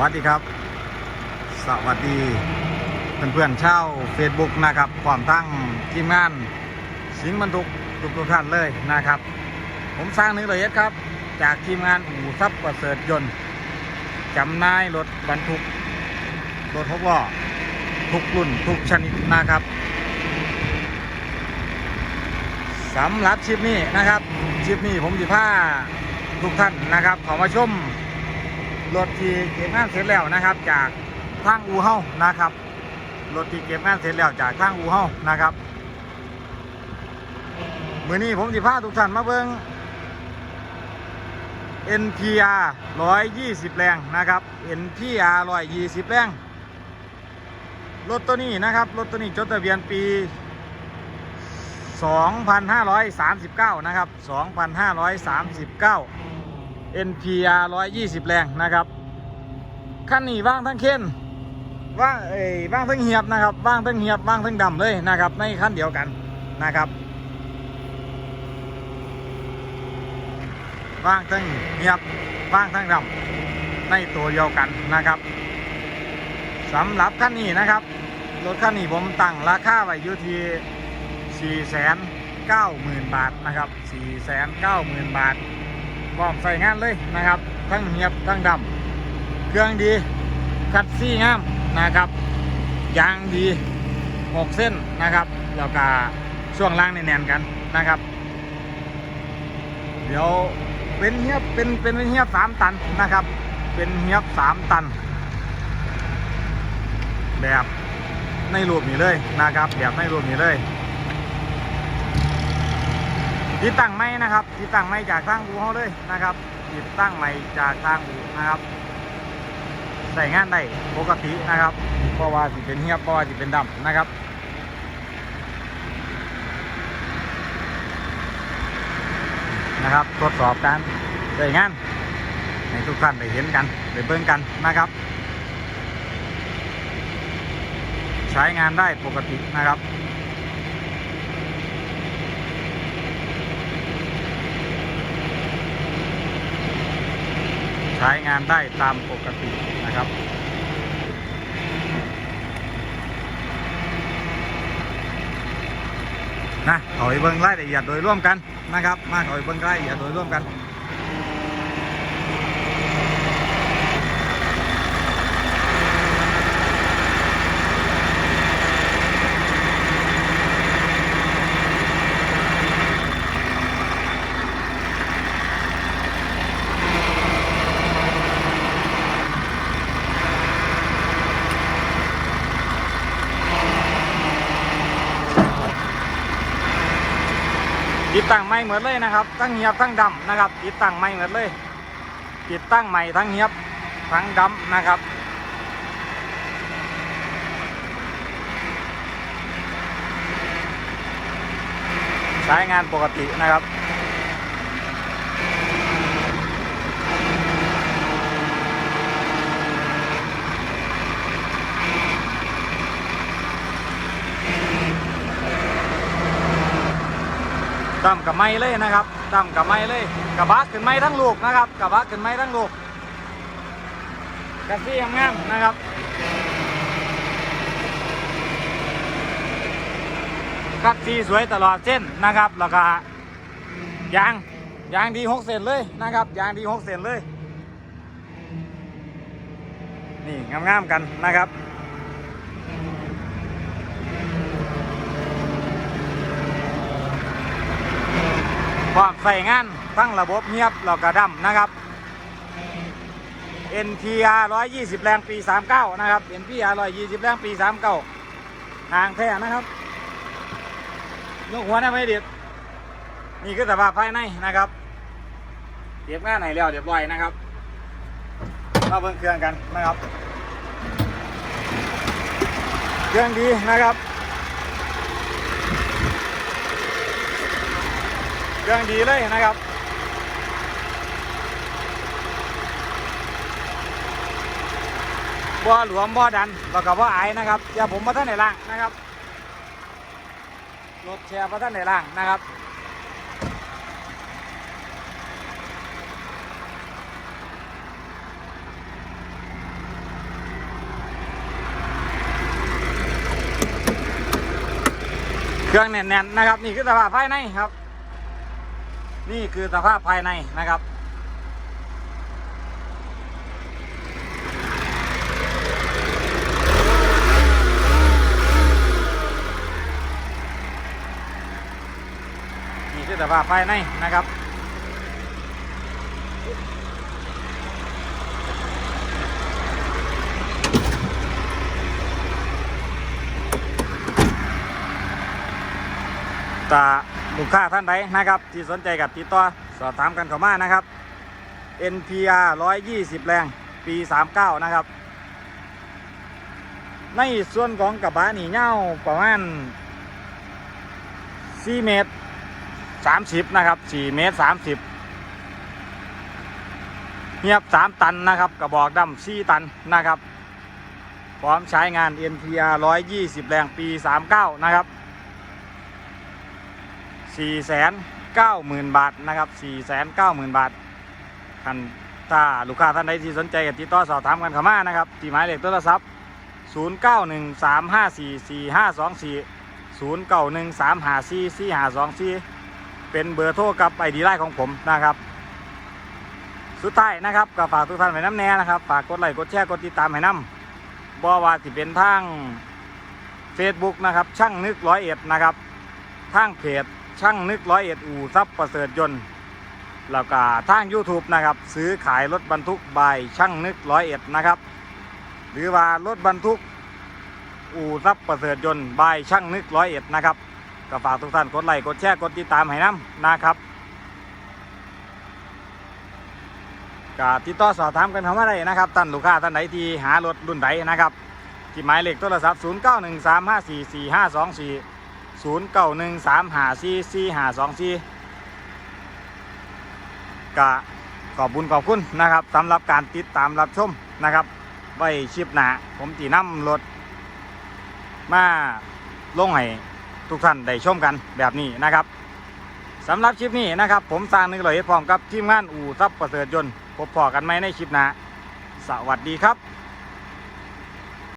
วัสดีครับ สวัสดีเพื่อนๆเช่า Facebook นะครับความทั้งทีมงานสิงบรรทุกทุกทุกท่านเลยนะครับ ผมสร้างนึกเลยครับ จากทีมงานอู่ทรัพย์ประเสริฐยนต์จำนายรถบรรทุกรถหกล้อทุกรุ่นทุกชนิดนะครับสำหรับชิปนี้นะครับชิปนี้ผมจะพาทุกท่านนะครับขอมาชม รถที่เก็บงานเสร็จแล้วนะครับ จากทางอูเฮานะครับรถที่เก็บงานเสร็จแล้วจากทางอูเฮานะครับมือนี้ผมสิพาทุกท่านมาเบิ่ง NPR 120 แรงนะครับ NPR 120 แรง รถตัวนี้นะครับ รถตัวนี้จดทะเบียนปี 2539 นะครับ 2539 NPR 120 แรงนะครับขั้นนี้ว่างทั้งเค้นว่างเอ้ยว่างทั้งเหียบนะครับว่างทั้งเหียบว่างทั้งดำเลยนะครับ ในขั้นเดียวกันนะครับว่างทั้งเหียบว่างทั้งดำในตัวเดียวกันนะครับสำหรับขั้นนี้นะครับรถขั้นนี้ผมตั้งราคาไว้อยู่ที่490,000 บาทนะครับ490,000 บาท พร้อมใส่งานเลยนะครับ ทั้งเงียบทั้งดำเครื่องดีคัดซี่งามนะครับยางดี6เส้นนะครับแล้วก็ช่วงล่างแน่นๆกันนะครับ เดี๋ยวเป็นเงียบเป็นเป็นเงียบสามตันนะครับ เป็นเงียบสามตัน แบบในรูปนี้เลยนะครับ แบบในรูปนี้เลย ติดตั้งไม้นะครับ ติดตั้งไม้จากทางอูเขาเลยนะครับ ติดตั้งไม้จากทางอูนะครับใส่งานได้ปกตินะครับเพราะว่าสิเป็นเหียบเพราะว่าสิเป็นดำนะครับนะครับทดสอบการใส่งานให้ทุกท่านได้เห็นกันได้เบิ่งกันนะครับ ใช้งานได้ปกตินะครับ ใช้งานได้ตามปกตินะครับ นะถอยเบิ้งรายละเอียดโดยร่วมกันนะครับ มาถอยเบิ้งรายละเอียดโดยร่วมกัน ติดตั้งใหม่เหมือนเลยนะครับ ทั้งเงียบทั้งดำนะครับ ติดตั้งใหม่เหมือนเลย ติดตั้งใหม่ทั้งเงียบทั้งดำนะครับใช้งานปกตินะครับ ดำกับไม้เลยนะครับดำกับไม้เลยกระบะขึ้นไม้ทั้งลูกนะครับกระบะขึ้นไม้ทั้งลูกกระซี่งามๆนะครับกัดซีสวยตลอดเส้นนะครับแล้วก็ยางยางดีหกเซนเลยนะครับยางดีหกเซนเลย นี่งามๆกันนะครับ ความใส่งานทั้งระบบเงียบแล้วก็ดำนะครับ NTR 120 แรงปี 39 นะครับ NPR 120 แรงปี 39ห่างแท้นะครับยกหัวได้ไหมเด็ดนี่คือสภาพภายในนะครับเรียมงานไหนแล้วเรียบร้อยนะครับ มาเบิ่งเครื่องกันนะครับ เครื่องดีนะครับ รื่องดีเลยนะครับบ่หลวมบ่ดันแล้วก็บ่ไอานะครับอย่าผมมาท่านไหนล่างนะครับรถแชร์มาท่านไหนล่างนะครับเครื่องแน่นๆนะครับ นี่คือตลาดภายในครับ นี่คือสภาพภายในนะครับนี่คือสภาพภายในนะครับตา ลูกค้าท่านใดนะครับ ที่สนใจกับติดต่อสอบถามกันเข้ามานะครับ NPR 120 แรง ปี 39 นะครับ ในส่วนของกระบะหนีเง่าวประมาณ4เมตร 30 นะครับ 4 เมตร 30 เงียบ 3 ตันนะครับ กระบอกดำ4ตันนะครับ พร้อมใช้งาน NPR 120 แรง ปี 39 นะครับ 490,000บาทนะครับ490,000บาทคันถ้าลูกค้าท่านใดที่สนใจก็ติดต่อสอบถามกันเข้ามานะครับที่หมายเลขโทรศัพท์0913544524 0913544524เป็นเบอร์โทรกับไอดีไลน์ของผมนะครับ สุดท้ายนะครับก็ฝากทุกท่านไว้น้ำแน่นะครับฝากกดไลค์กดแชร์กดติดตามให้น้ำบ่ว่าที่เป็นทาง Facebook นะครับช่างนึกร้อยเอ็ดนะครับทางเพจ ช่างนึกร้อยเอ็ดอู่ทรัพย์ประเสริฐยนต์แล้วก็ทาง YouTube นะครับ ซื้อขายรถบรรทุกบายช่างนึกร้อยเอ็ดนะครับ หรือว่ารถบรรทุกอู่ทรัพย์ประเสริฐยนต์บายช่างนึกร้อยเอ็ดนะครับก็ฝากทุกท่านกดไลค์กดแชร์กดติดตามให้น้ำนะครับก็ติดต่อสอบถามกันเข้ามาได้นะครับท่านลูกค้าท่านใดที่หารถรุ่นใดนะครับ ที่หมายเลขโทรศัพท์ 0913544524 ศูนย์เก้าหนึ่งสามหาซีซีหาสองซีกะขอบบุญขอบคุณนะครับสำหรับการติดตามรับชมนะครับ ไว้ชิปหนาผมตีน้ำรถ มาลงให้ทุกท่านได้ชมกันแบบนี้นะครับสำหรับคลิปนี้นะครับ ผมสร้างนึกเลยพร้อมกับทีมงานอู่ทรัพย์ประเสริฐยนต์พบพอกันไหมในคลิปหน้าสวัสดีครับ